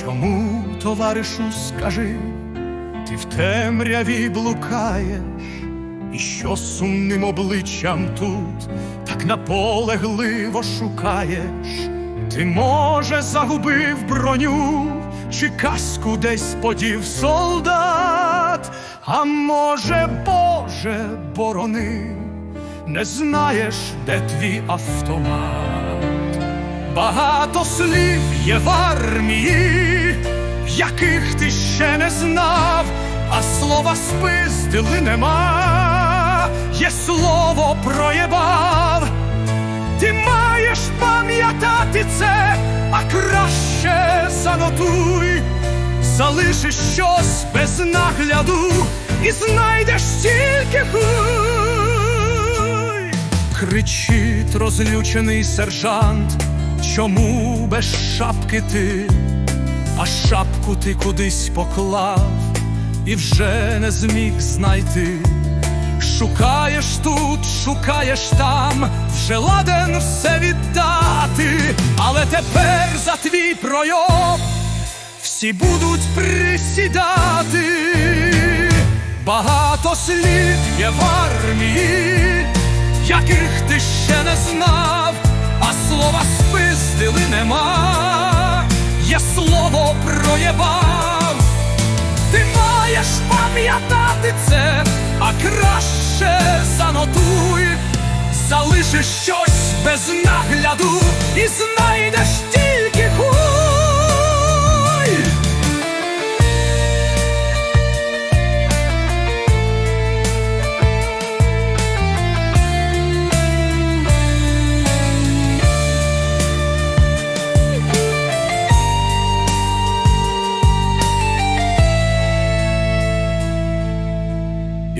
Чому, товаришу, скажи, ти в темряві блукаєш, і що сумним обличчям тут так наполегливо шукаєш? Ти, може, загубив броню, чи каску десь подів солдат, а може, Боже, борони, не знаєш, де твій автомат. Багато слів є в армії, яких ти ще не знав, а слова спиздили нема, є слово проєбав. Ти маєш пам'ятати це, а краще занотуй, залишиш щось без нагляду і знайдеш тільки хуй. Кричить розлючений сержант, чому без шапки ти, а шапку ти кудись поклав і вже не зміг знайти. Шукаєш тут, шукаєш там, вже ладен все віддати, але тепер за твій пройоб всі будуть присідати. Багато слів є в армії, нема, є слово проєбав. Ти маєш пам'ятати це, а краще занотуй, залишиш щось без нагляду і знайдеш тільки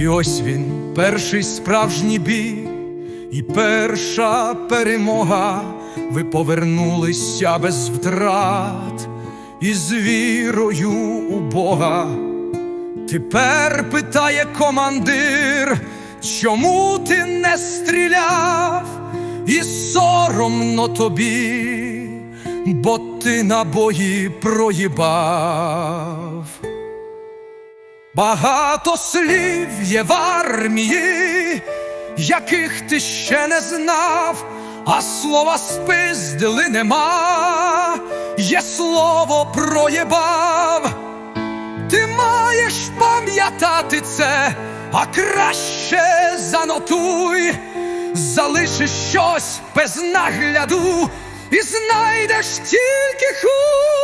Ось він, перший справжній бій, і перша перемога. Ви повернулися без втрат і з вірою у Бога. Тепер питає командир, чому ти не стріляв, і соромно тобі, бо ти набої проїбав. Багато слів є в армії, яких ти ще не знав, а слова спиздили нема, є слово проєбав. Ти маєш пам'ятати це, а краще занотуй, залишиш щось без нагляду і знайдеш тільки хуй.